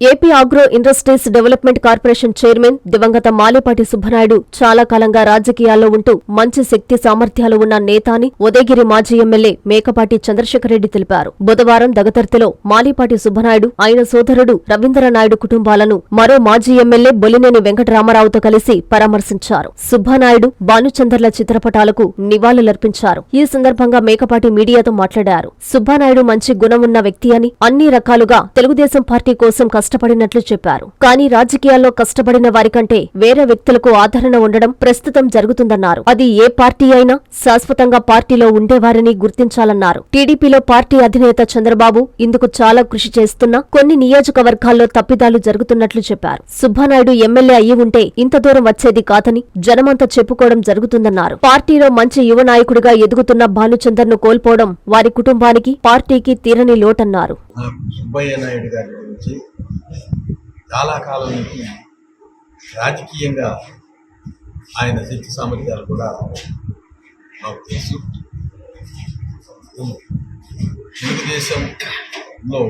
AP agro industries development corporation chairman దివంగత మాలేపాటి సుబ్బనాయుడు చాలా కాలంగా రాజకీయాల్లో ఉంటూ మంచి శక్తి సామర్థ్యాలు ఉన్న నేత అని ఉదయగిరి మాజీ ఎమ్మెల్యే మేకపాటి చంద్రశేఖరరెడ్డి తెలిపారు. బుధవారం దగతర్తిలో మాలేపాటి సుబ్బనాయుడు ఆయన సోదరుడు రవీంద్రనాయుడు కుటుంబాలను మరో మాజీ ఎమ్మెల్యే బొలినేని వెంకటరామారావుతో కలిసి పరామర్శించారు. సుబ్బనాయుడు భానుచందర్ల చిత్రపటాలకు నివాళులర్పించారు. ఈ సందర్భంగా మేకపాటి మీడియాతో మాట్లాడారు. సుబ్బనాయుడు మంచి గుణం ఉన్న వ్యక్తి అని అన్ని రకాలుగా తెలుగుదేశం పార్టీ కోసం కష్టపడినట్లు చెప్పారు. కానీ రాజకీయాల్లో కష్టపడిన వారికంటే వేరే వ్యక్తులకు ఆదరణ ఉండడం ప్రస్తుతం జరుగుతుందన్నారు. అది ఏ పార్టీ అయినా శాశ్వతంగా పార్టీలో ఉండేవారిని గుర్తించాలన్నారు. టీడీపీలో పార్టీ అధినేత చంద్రబాబు ఇందుకు చాలా కృషి చేస్తున్నా కొన్ని నియోజకవర్గాల్లో తప్పిదాలు జరుగుతున్నట్లు చెప్పారు. సుబ్బానాయుడు ఎమ్మెల్యే అయ్యి ఉంటే ఇంత దూరం వచ్చేది కాదని జనమంతా చెప్పుకోవడం జరుగుతుందన్నారు. పార్టీలో మంచి యువ నాయకుడిగా ఎదుగుతున్న భానుచందర్ను కోల్పోవడం వారి కుటుంబానికి పార్టీకి తీరని లోటన్నారు. నాకు నుంచి రాజకీయంగా ఆయన శక్తి సామర్థ్యాలు కూడా మాకు తెలుసు. తెలుగుదేశంలో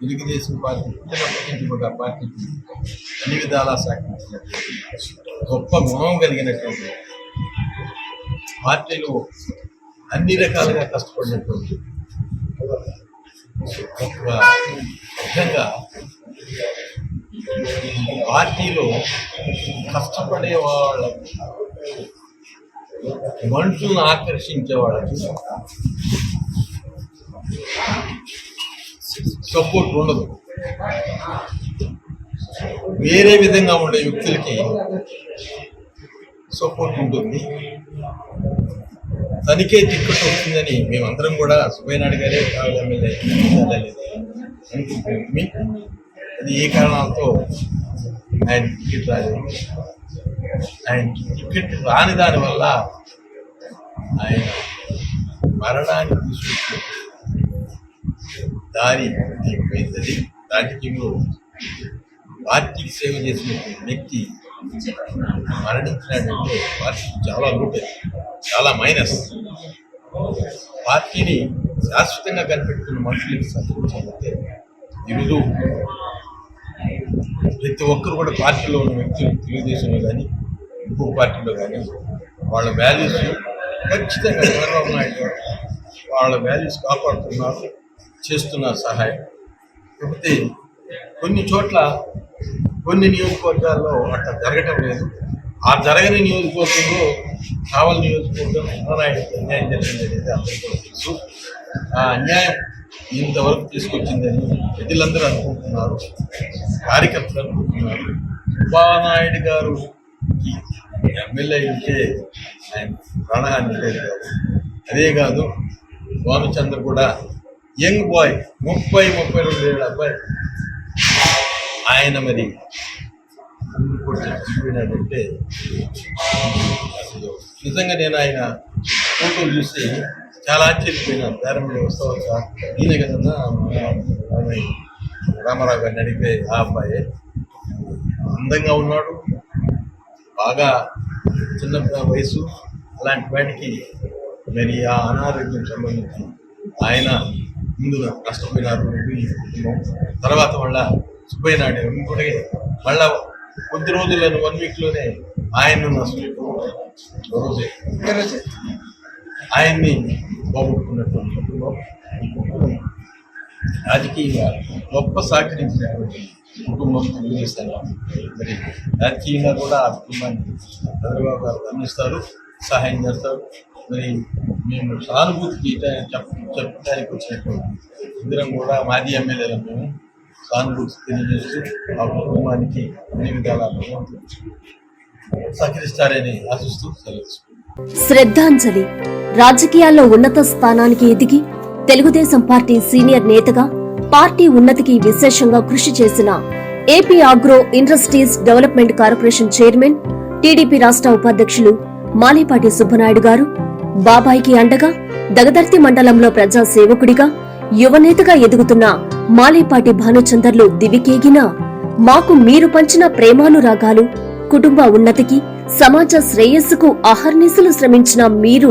తెలుగుదేశం పార్టీ పుట్టినప్పటి కూడా పార్టీకి అన్ని విధాలా సహకరించినటువంటి గొప్ప గుణం కలిగినటువంటి పార్టీలో అన్ని రకాలుగా కష్టపడినటువంటి ఒక విధంగా పార్టీలో కష్టపడే వాళ్ళ మనుషులను ఆకర్షించే వాళ్ళకి సపోర్ట్ ఉండదు. వేరే విధంగా ఉండే వ్యక్తులకి సపోర్ట్ ఉంటుంది. తనకే టిక్కెట్ వస్తుందని మేమందరం కూడా సుబ్బయ్యనాయుడు గారే కావాలి ఎమ్మెల్యే అనుకుంటున్నాం. అది ఏ కారణాలతో ఆయన టికెట్ రాలేదు? ఆయన టికెట్ రాని దానివల్ల ఆయన మరణాన్ని తీసుకొచ్చిన దారి అయిపోయింది రాజకీయంలో పార్టీకి సేవ చేసిన వ్యక్తి మరణించినాడంటే పార్టీకి చాలా లోటు చాలా మైనస్. పార్టీని శాశ్వతంగా కనిపెట్టుకున్న మనుషులకి సహకరించాలంటే ఈరోజు ప్రతి ఒక్కరు కూడా పార్టీలో ఉన్న వ్యక్తులు తెలుగుదేశంలో కానీ ఇంకో పార్టీలో కానీ వాళ్ళ వాల్యూస్ ఖచ్చితంగా చంద్రబాబు నాయుడు వాళ్ళ వాల్యూస్ కాపాడుతున్నారు చేస్తున్నారు సహాయం. కాకపోతే కొన్ని చోట్ల కొన్ని నియోజకవర్గాల్లో అట్లా జరగటం లేదు. ఆ జరగని నియోజకవర్గంలో కావాలి నియోజకవర్గం నారాయణకి అన్యాయం జరిగింది అనేది అందరికీ తెలుసు. ఆ అన్యాయం ఇంతవరకు తీసుకొచ్చిందని ప్రజలందరూ అనుకుంటున్నారు. కార్యకర్తలు అనుకుంటున్నారు. ఉపానాయుడు గారు ఎమ్మెల్యే ఉంటే ఆయన ప్రాణహాని లేదు అదే కాదు భానుచంద్ర కూడా యంగ్ బాయ్ ముప్పై ముప్పై రెండు ఏళ్ళ అబ్బాయి. ఆయన మరి ముందు అసలు నిజంగా నేను ఆయన ఫోటోలు చూసి చాలా ఆశ్చర్యపోయినాను ప్రారంభంలో వస్తావు సార్ ఈయన రామారావు గారిని అడిగితే ఆ అబ్బాయి అందంగా ఉన్నాడు బాగా చిన్న వయసు అలాంటి వాటికి మరి ఆ అనారోగ్యం సంబంధించి ఆయన ముందుగా నష్టపోయినారు ఈ కుటుంబం. తర్వాత మళ్ళా సుబ్బయ్యనాయుడు ఇంకోటి మళ్ళా కొద్ది రోజులను వన్ వీక్లోనే ఆయన్ను నష్టపోయారు రోజే. ఆయన్ని పోగొట్టుకున్నటువంటి కుటుంబం ఈ కుటుంబం రాజకీయంగా గొప్ప సహకరించినటువంటి కుటుంబం తెలుగుదేశం. మరి రాజకీయంగా కూడా ఆ కుటుంబాన్ని చంద్రబాబు గారు గమనిస్తారు సహాయం చేస్తారు. మరి మేము సానుభూతికి చెప్ చెప్పడానికి వచ్చినటువంటి ఇద్దరం కూడా మాజీ ఎమ్మెల్యేలు మేము సానుభూతి తెలియజేస్తూ ఆ కుటుంబానికి అన్ని విధాలా సహకరిస్తారని ఆశిస్తూ సెలవు శ్రద్ధాంజలి రాజకీయాల్లో ఉన్నత స్థానానికి ఎదిగి తెలుగుదేశం పార్టీ సీనియర్ నేతగా పార్టీ ఉన్నతికి విశేషంగా కృషి చేసిన AP agro industries development corporation chairman TDP రాష్ట్ర ఉపాధ్యక్షులు మాలేపాటి సుబ్బనాయుడు గారు బాబాయికి అండగా దగదర్తి మండలంలో ప్రజా సేవకుడిగా యువనేతగా ఎదుగుతున్న మాలేపాటి భానుచందర్లు దివికేగినా మాకు మీరు పంచిన ప్రేమానురాగాలు కుటుంబ ఉన్నతికి సమాజ శ్రేయస్సుకు అహర్నిశలు శ్రమించిన మీరు